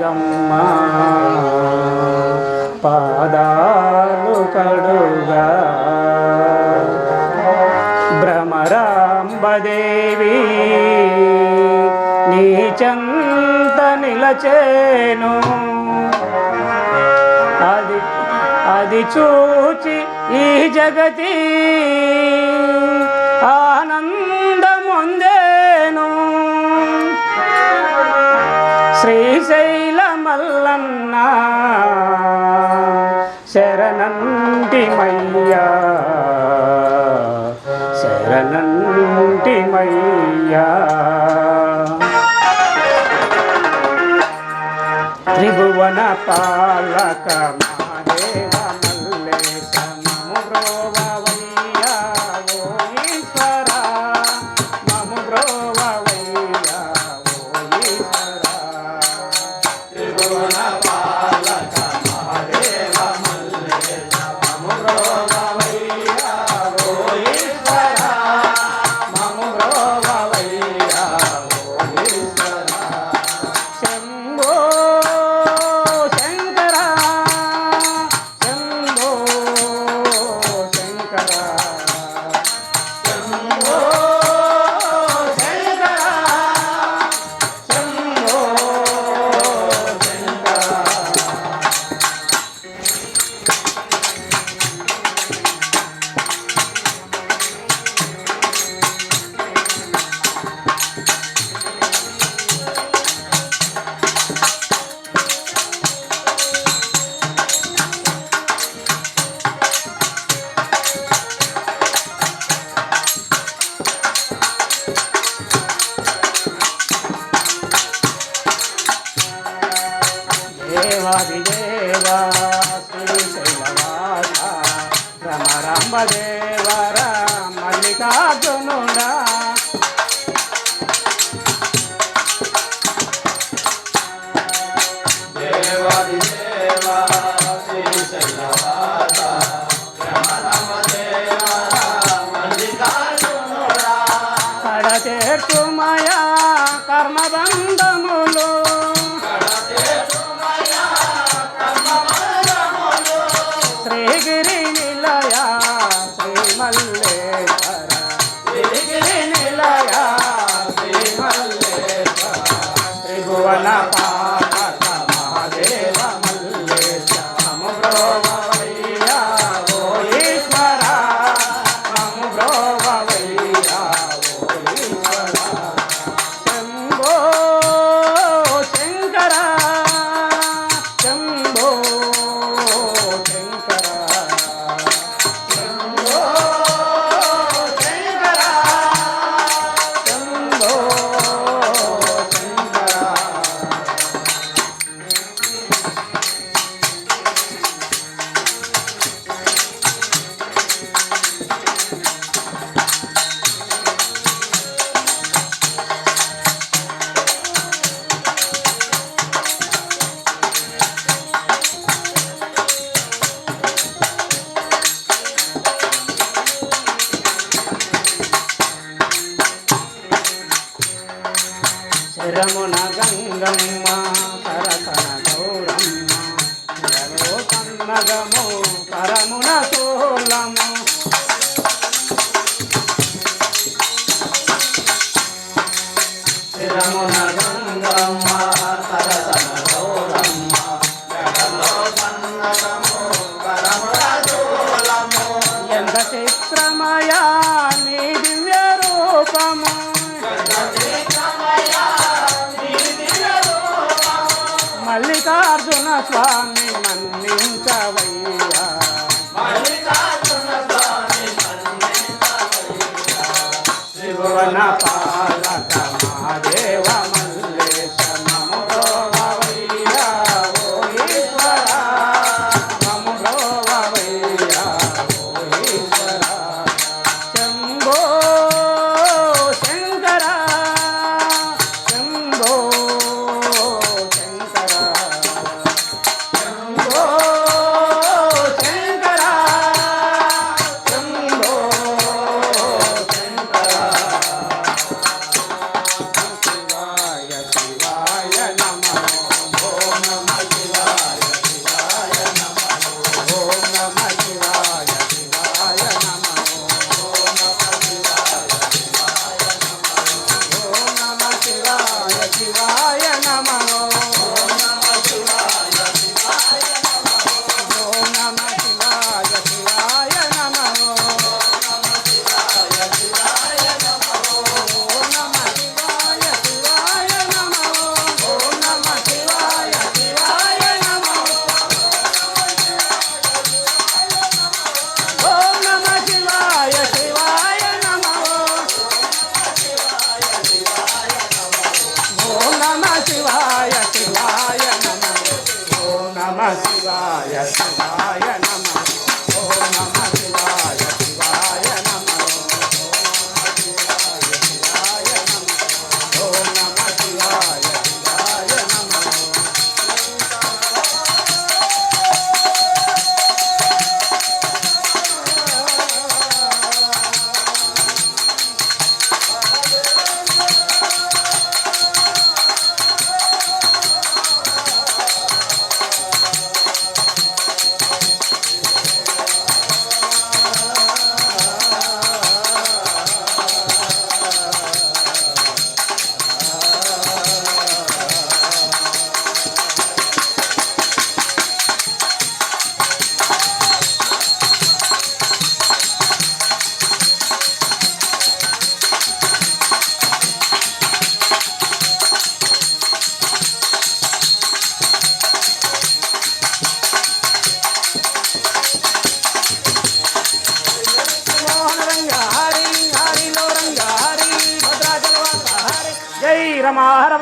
గమ్మ పాదాలు కడుగా. భ్రమరాంబదేవి నీచంత నిలచేను. అది అది చూచి ఈ జగతి ఆనందముందేను. శ్రీశై శరణంటి మయ్యా త్రిభువన పాలకమా దేవాదిదేవా శ్రీశైలవాస రమరంబదేవర మల్లికార్జునుడా. కడతేర్చుమయా కర్మబంధములు శ్రీగిరి శరమున గంగమ్మ సరసన గౌరమ్మ. శరలో కన్నగము పరమున సోలము. శరమున గంగమ్మ మల్లికార్జున స్వామి మన్నించవయ్యా త్రిభువన పాలక మహాదేవ శివాయ శివాయ నమ. रमाहर